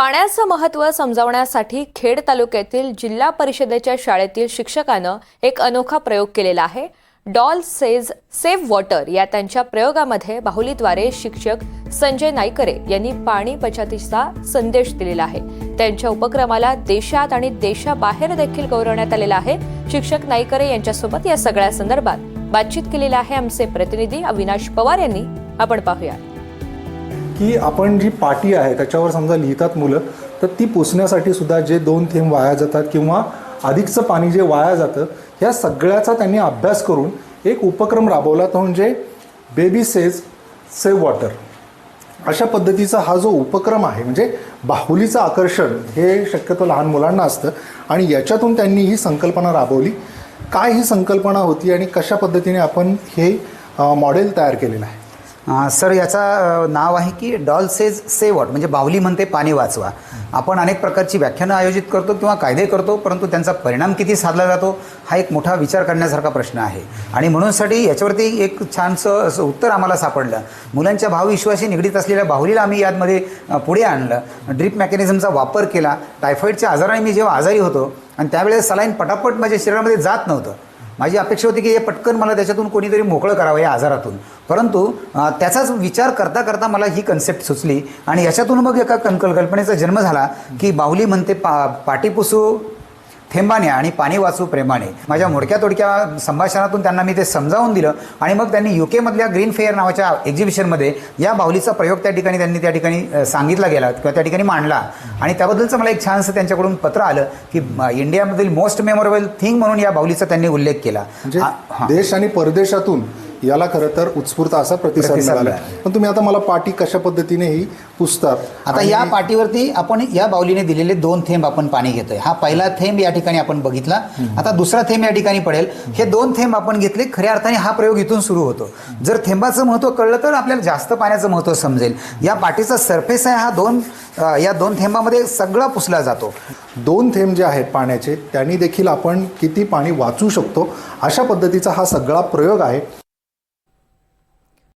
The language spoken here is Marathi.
पाण्याचं महत्त्व समजावण्यासाठी खेड तालुक्यातील जिल्हा परिषदेच्या शाळेतील शिक्षकानं एक अनोखा प्रयोग केलेला आहे. डॉल सेज सेव्ह वॉटर या त्यांच्या प्रयोगामध्ये बाहुलीद्वारे शिक्षक संजय नाईकरे यांनी पाणी बचतीचा संदेश दिलेला आहे. त्यांच्या उपक्रमाला देशात आणि देशाबाहेर देखील गौरवण्यात आलेला आहे. शिक्षक नाईकरे यांच्यासोबत या सगळ्या संदर्भात बातचीत केलेली आहे आमचे प्रतिनिधी अविनाश पवार यांनी. आपण पाहूया की आपण जी पाटी आहे त्याच्यावर समजा लिहितात मुलं तर ती पुसण्यासाठी सुद्धा जे दोन थेंब वाया जातात किंवा अधिकचं पाणी जे वाया जातं ह्या सगळ्याचा त्यांनी अभ्यास करून एक उपक्रम राबवला तो म्हणजे बेबी सेज सेव्ह वॉटर अशा पद्धतीचा हा जो उपक्रम आहे म्हणजे बाहुलीचं आकर्षण हे शक्यतो लहान मुलांना असतं आणि याच्यातून त्यांनी ही संकल्पना राबवली. काय ही संकल्पना होती आणि कशा पद्धतीने आपण हे मॉडेल तयार केलेलं आहे? सर याचा नाव आहे की डॉल सेज से वॉट म्हणजे बावली म्हणते पाणी वाचवा. आपण अनेक प्रकारची व्याख्यानं आयोजित करतो किंवा कायदे करतो परंतु त्यांचा परिणाम किती साधला जातो हा एक मोठा विचार करण्यासारखा प्रश्न आहे. आणि म्हणूनसाठी याच्यावरती एक छानसं असं उत्तर आम्हाला सापडलं. मुलांच्या भावविश्वाशी निगडीत असलेल्या बाहुलीला आम्ही यातमध्ये पुढे आणलं. ड्रीप मेकॅनिझमचा वापर केला. टायफॉईडच्या आजाराने मी जेव्हा आजारी होतो आणि त्यावेळेस सलाईन पटापट माझ्या शरीरामध्ये जात नव्हतं. माझी अपेक्षा होती की हे पटकन मला त्याच्यातून कोणीतरी मोकळं करावं या आजारातून. परंतु त्याचाच विचार करता करता मला ही कन्सेप्ट सुचली आणि याच्यातून मग एका कणकल कल्पनेचा जन्म झाला की बाहुली म्हणते पा पाटीपुसू थेंबाने आणि पाणी वाचू प्रेमाने. माझ्या मोडक्या तोडक्या संभाषणातून त्यांना मी ते समजावून दिलं आणि मग त्यांनी यू केमधल्या ग्रीन फेअर नावाच्या एक्झिबिशनमध्ये या बाहुलीचा प्रयोग त्या ठिकाणी त्यांनी त्या ठिकाणी सांगितला गेला किंवा त्या ठिकाणी मांडला. आणि त्याबद्दलचं मला एक छानसं त्यांच्याकडून पत्र आलं की इंडियामधील मोस्ट मेमोरेबल थिंग म्हणून या बाहुलीचा त्यांनी उल्लेख केला म्हणजे. देश आणि परदेशातून याला खरं तर उत्स्फूर्त असा प्रतिसाद प्रतिसाद मिळाला. मिळाला. पण तुम्ही आता मला पाटी कशा पद्धतीने ही पुसतात आता आणि या पाटीवरती आपण या बाहुलीने दिलेले दोन थेंब आपण पाणी घेतोय. हा पहिला थेंब या ठिकाणी आपण बघितला. आता दुसरा थेंब या ठिकाणी पडेल. हे दोन थेंब आपण घेतले खऱ्या अर्थाने हा प्रयोग इथून सुरू होतो. जर थेंबाचं महत्त्व कळलं तर आपल्याला जास्त पाण्याचं महत्त्व समजेल. या पाटीचा सरफेस आहे हा दोन अ, या दोन थेंबामध्ये सगळा पुसला जातो. दोन थेंब जे आहेत पाण्याचे त्यांनी देखील आपण किती पाणी वाचू शकतो अशा पद्धतीचा हा सगळा प्रयोग आहे.